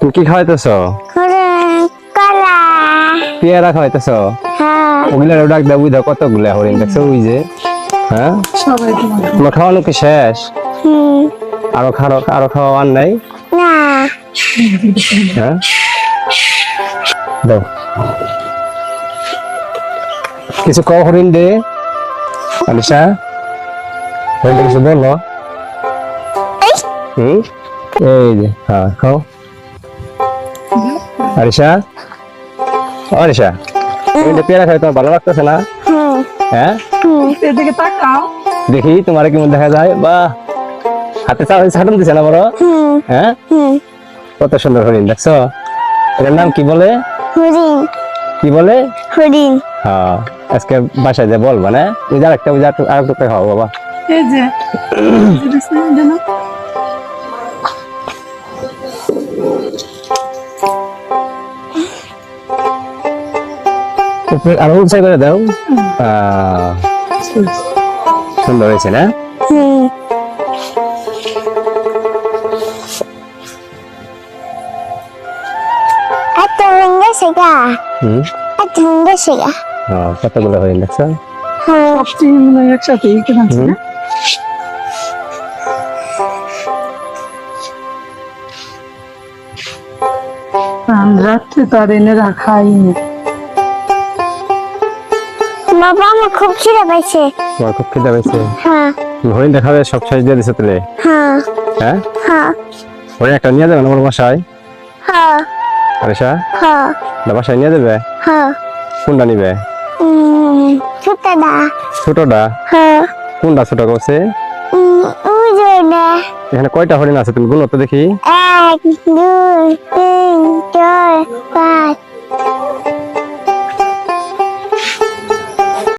তুমি কি খাওয়াইতেছ? কলা। পেয়ারা খাওয়াইতেছ? হ্যাঁ। ওগুলা ডাক দেবো দাও কতগুলা হরিণ দেখছ ওই যে। হ্যাঁ? তোমার খাওয়ানো কি শেষ? আরও খাওয়া আরও খাওয়া আর নাই? না। হ্যাঁ? দাও। কিছু কও হরিণ দে। আলিশা হরিণটা কিছু বলো। হুম? এই যে হ্যাঁ খাও। আরিশা ও আরিশা হরিণটা পেয়ারা খাই তোমার ভালো লাগতেছে না হ্যাঁ এদিকে তাকাও দেখি তোমার কেমন দেখা যায় বা হাতে ছাড়ন দিছে না বড় হ্যাঁ কত সুন্দর হরিণ দেখছ এটার নাম কি বলে হরিণ কি বলে হরিণ হ্যাঁ আজকে বাসায় যে বলবা না ওই যে আরেকটা ওই যে আরেকটা- আরেকটা বাবা এই যে আরও উঁচাই করে দাও। সুন্দর হয়েছে না? হুম। এত হরিণ গেছে? গা হুম। এত হরিণ গেছে গা বাবা আমার খুব খিদে পাইছে। তোমার খুব খিদে হ্যাঁ। হরিণ দেখাবে সব সাইজ দিয়ে দিছো তাহলে। হ্যাঁ। হ্যাঁ? হ্যাঁ। হরিণ একটা নিয়ে যাবে আমার বাসায়? হ্যাঁ। আরিশা? হ্যাঁ। না বাসায় নিয়ে যাবে? হ্যাঁ। কোনটা নিবে? ছোটটা ছোটটা? হ্যাঁ। কোনটা ছোট ওটা। এখানে কয়টা হরিণ আছে তুমি গুলো তো দেখি। এক দুই তিন চার পাঁচ।